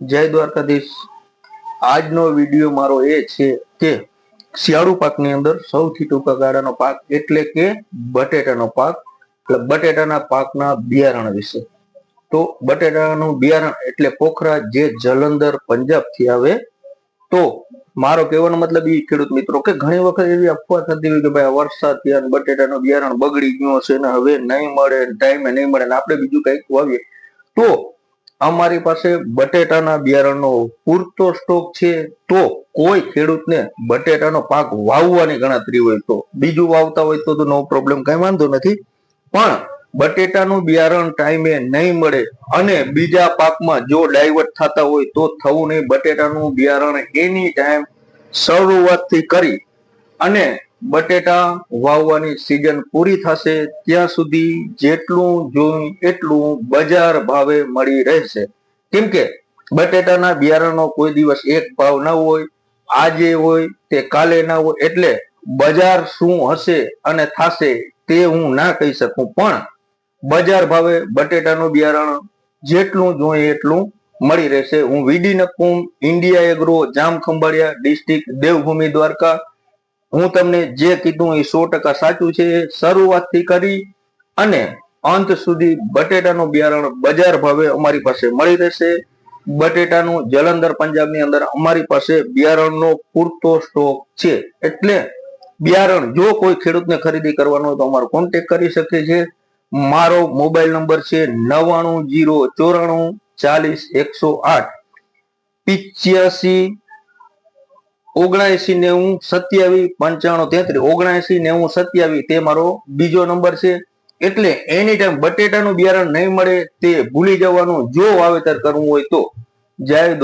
જય દ્વારકાધીશ. આજનો વીડિયો મારો એ છે કે શિયાળુ પાકની અંદર સૌથી ટૂંકા ગાળાનો પાક એટલે કે બટેટાનો પાક, એટલે બટેટાના પાકના બિયારણ વિશે. તો બટેટાનું બિયારણ એટલે પોખરા જે જલંધર પંજાબથી આવે, તો મારો કહેવાનો મતલબ એ ખેડૂત મિત્રો કે ઘણી વખત એવી અફવા થતી હોય કે ભાઈ વરસાદ થયા બટેટાનું બિયારણ બગડી ગયું છે ને હવે નહીં મળે ટાઈમે નહીં મળે ને આપણે બીજું કંઈક વાવીએ. તો અમારી પાસે બટેટાના બિયારણનો પૂરતો સ્ટોક છે, તો કોઈ ખેડૂતને બટેટાનો પાક વાવવાની ગણતરી હોય તો, બીજું વાવતા હોય તો નો પ્રોબ્લેમ કઈ વાંધો નથી. પણ બટેટાનું બિયારણ ટાઈમે નહીં મળે અને બીજા પાકમાં જો ડાયવર્ટ થતા હોય તો થવું નહીં. બટેટાનું બિયારણ એની ટાઈમ શરૂઆતથી કરી અને બટેટા વાવવાની સિઝન પૂરી થશે, ત્યાં સુધી જેટલું જોઈ એટલું બજાર ભાવે મળી રહેશે. કેમ કે બટેટાના બિયારણનો કોઈ દિવસ એક ભાવ ન હોય, આજે હોય તે કાલે ના હોય, એટલે બજાર શું હશે અને થશે તે હું ના કહી શકું. પણ બજાર ભાવે બટેટાનું બિયારણ જેટલું જોઈએ એટલું મળી રહેશે. હું V D Nakum, India agro Jam Khambhaliya district Devbhoomi Dwarka હું તમને જે કીધું એ સો ટકા સાચું છે શરૂઆતથી કરી અને અંત સુધી બટેટાનું બિયારણ બજાર ભાવે અમારી પાસે મળી રહેશે. બટેટાનું જલંધર પંજાબની અંદર અમારી પાસે બિયારણનો પૂરતો સ્ટોક છે. એટલે બિયારણ જો કોઈ ખેડૂતને ખરીદી કરવાનો હોય તો અમારો કોન્ટેક કરી શકે છે. મારો મોબાઈલ નંબર છે નવ્વાણું જીરો ચોરાણું ચાલીસ એકસો આઠ પિચ્યાસી ઓગણએસી નેવું સત્યાવીસ પંચાણું તેત્રીસ. ઓગણસી નેવું સત્યાવીસ. તે મારો બીજો નંબર છે. એટલે એની ટાઈમ બટેટાનું બિયારણ નહીં મળે તે ભૂલી જવાનું. જો વાવેતર કરવું હોય તો. દ્વારકા